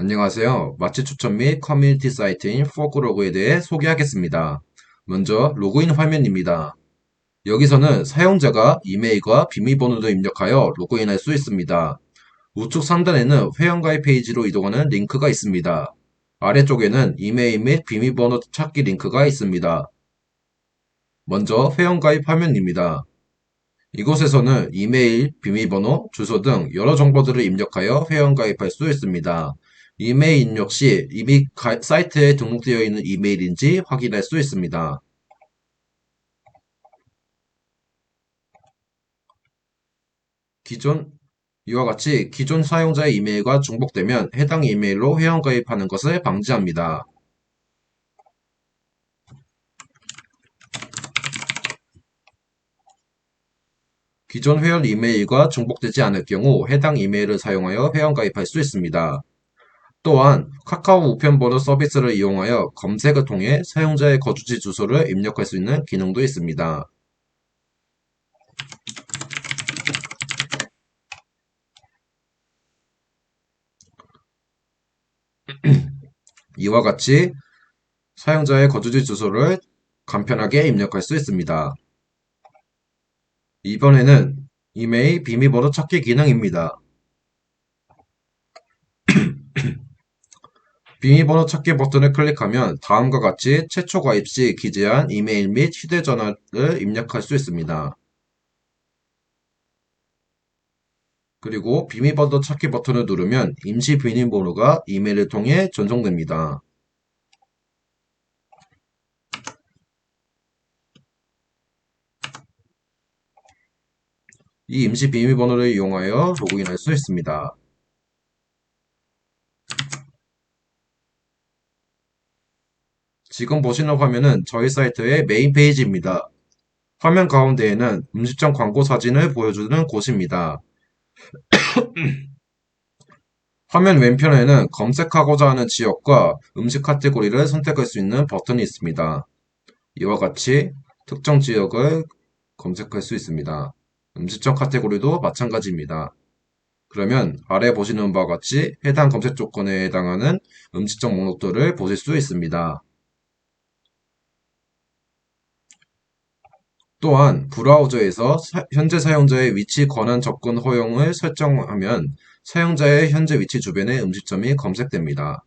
안녕하세요. 마취 추천 및 커뮤니티 사이트인 포크로그에 대해 소개하겠습니다. 먼저 로그인 화면입니다. 여기서는 사용자가 이메일과 비밀번호를 입력하여 로그인할 수 있습니다. 우측 상단에는 회원가입 페이지로 이동하는 링크가 있습니다. 아래쪽에는 이메일 및 비밀번호 찾기 링크가 있습니다. 먼저 회원가입 화면입니다. 이곳에서는 이메일, 비밀번호, 주소 등 여러 정보들을 입력하여 회원가입할 수 있습니다. 이메일 입력 시 이미 사이트에 등록되어 있는 이메일인지 확인할 수 있습니다. 기존 이와 같이 기존 사용자의 이메일과 중복되면 해당 이메일로 회원 가입하는 것을 방지합니다. 기존 회원 이메일과 중복되지 않을 경우 해당 이메일을 사용하여 회원 가입할 수 있습니다. 또한 카카오 우편번호 서비스를 이용하여 검색을 통해 사용자의 거주지 주소를 입력할 수 있는 기능도 있습니다. 이와 같이 사용자의 거주지 주소를 간편하게 입력할 수 있습니다. 이번에는 이메일 비밀번호 찾기 기능입니다. 비밀번호 찾기 버튼을 클릭하면 다음과 같이 최초 가입 시 기재한 이메일 및 휴대전화를 입력할 수 있습니다. 그리고 비밀번호 찾기 버튼을 누르면 임시 비밀번호가 이메일을 통해 전송됩니다. 이 임시 비밀번호를 이용하여 로그인할 수 있습니다. 지금 보시는 화면은 저희 사이트의 메인 페이지입니다. 화면 가운데에는 음식점 광고 사진을 보여주는 곳입니다. 화면 왼편에는 검색하고자 하는 지역과 음식 카테고리를 선택할 수 있는 버튼이 있습니다. 이와 같이 특정 지역을 검색할 수 있습니다. 음식점 카테고리도 마찬가지입니다. 그러면 아래 보시는 바와 같이 해당 검색 조건에 해당하는 음식점 목록들을 보실 수 있습니다. 또한 브라우저에서 사, 현재 사용자의 위치 권한 접근 허용을 설정하면 사용자의 현재 위치 주변의 음식점이 검색됩니다.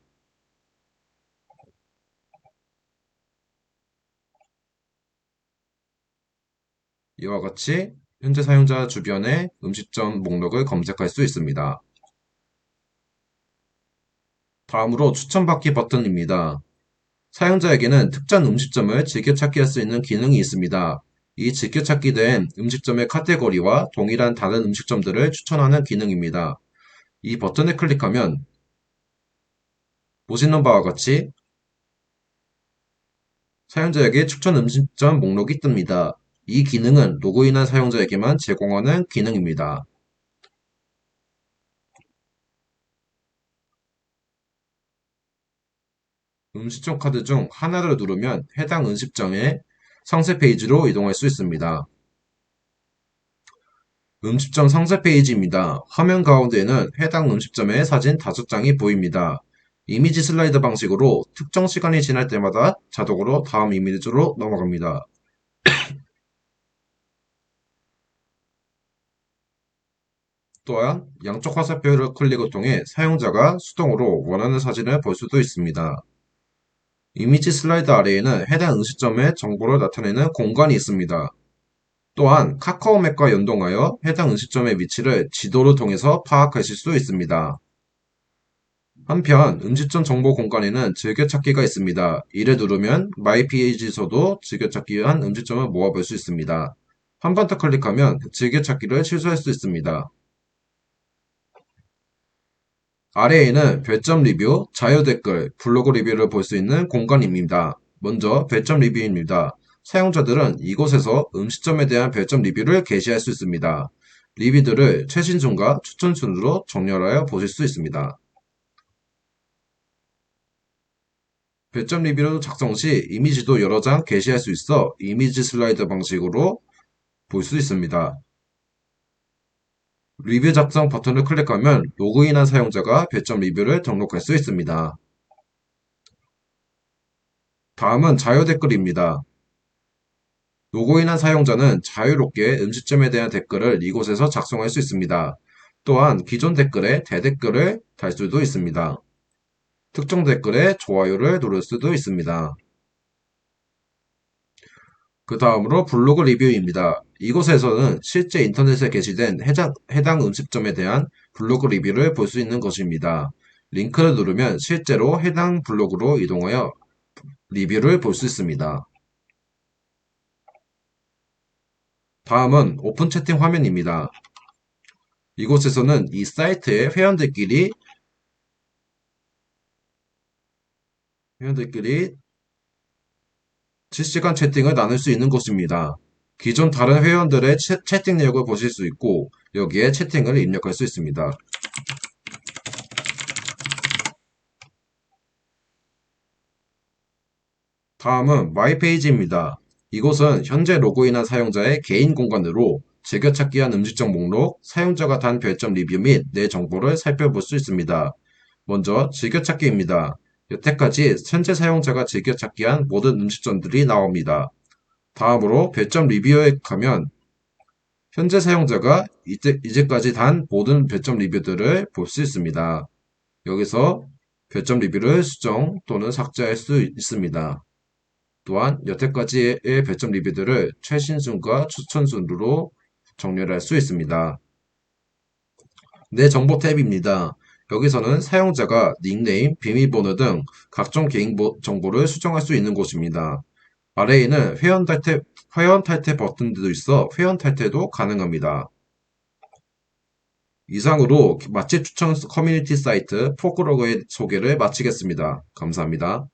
이와 같이 현재 사용자 주변의 음식점 목록을 검색할 수 있습니다. 다음으로 추천받기 버튼입니다. 사용자에게는 특정 음식점을 즐겨찾기 할수 있는 기능이 있습니다. 이 즐겨찾기 된 음식점의 카테고리와 동일한 다른 음식점들을 추천하는 기능입니다. 이 버튼을 클릭하면 보시는 바와 같이 사용자에게 추천 음식점 목록이 뜹니다. 이 기능은 로그인한 사용자에게만 제공하는 기능입니다. 음식점 카드 중 하나를 누르면 해당 음식점의 상세 페이지로 이동할 수 있습니다. 음식점 상세 페이지입니다. 화면 가운데에는 해당 음식점의 사진 5장이 보입니다. 이미지 슬라이드 방식으로 특정 시간이 지날 때마다 자동으로 다음 이미지로 넘어갑니다. 또한 양쪽 화살표를 클릭을 통해 사용자가 수동으로 원하는 사진을 볼 수도 있습니다. 이미지 슬라이드 아래에는 해당 음식점의 정보를 나타내는 공간이 있습니다. 또한 카카오맵과 연동하여 해당 음식점의 위치를 지도를 통해서 파악하실 수 있습니다. 한편 음식점 정보 공간에는 즐겨찾기가 있습니다. 이를 누르면 마이 페이지에서도 즐겨찾기 위한 음식점을 모아볼 수 있습니다. 한 번 더 클릭하면 즐겨찾기를 취소할 수 있습니다. 아래에는 별점 리뷰, 자유 댓글, 블로그 리뷰를 볼 수 있는 공간입니다. 먼저 별점 리뷰입니다. 사용자들은 이곳에서 음식점에 대한 별점 리뷰를 게시할 수 있습니다. 리뷰들을 최신 순과 추천 순으로 정렬하여 보실 수 있습니다. 별점 리뷰를 작성 시 이미지도 여러 장 게시할 수 있어 이미지 슬라이드 방식으로 볼 수 있습니다. 리뷰 작성 버튼을 클릭하면 로그인한 사용자가 배점 리뷰를 등록할 수 있습니다. 다음은 자유 댓글입니다. 로그인한 사용자는 자유롭게 음식점에 대한 댓글을 이곳에서 작성할 수 있습니다. 또한 기존 댓글에 대댓글을 달 수도 있습니다. 특정 댓글에 좋아요를 누를 수도 있습니다. 그 다음으로 블로그 리뷰입니다. 이곳에서는 실제 인터넷에 게시된 해당, 해당 음식점에 대한 블로그 리뷰를 볼 수 있는 것입니다. 링크를 누르면 실제로 해당 블로그로 이동하여 리뷰를 볼 수 있습니다. 다음은 오픈 채팅 화면입니다. 이곳에서는 이 사이트의 회원들끼리 회원들끼리 실시간 채팅을 나눌 수 있는 곳입니다. 기존 다른 회원들의 채, 채팅 내역을 보실 수 있고 여기에 채팅을 입력할 수 있습니다. 다음은 마이 페이지입니다. 이곳은 현재 로그인한 사용자의 개인 공간으로 즐겨찾기한 음식점 목록, 사용자가 단 별점 리뷰 및 내 정보를 살펴볼 수 있습니다. 먼저 즐겨찾기입니다. 여태까지 현재 사용자가 즐겨찾기 한 모든 음식점들이 나옵니다. 다음으로 별점 리뷰에 가면 현재 사용자가 이제, 이제까지 단 모든 별점 리뷰들을 볼 수 있습니다. 여기서 별점 리뷰를 수정 또는 삭제할 수 있습니다. 또한 여태까지의 별점 리뷰들을 최신 순과 추천 순으로 정렬할 수 있습니다. 내 정보 탭입니다. 여기서는 사용자가 닉네임, 비밀번호 등 각종 개인 정보를 수정할 수 있는 곳입니다. 아래에는 회원 탈퇴, 회원 탈퇴 버튼도 있어 회원 탈퇴도 가능합니다. 이상으로 맛집 추천 커뮤니티 사이트 포크로그의 소개를 마치겠습니다. 감사합니다.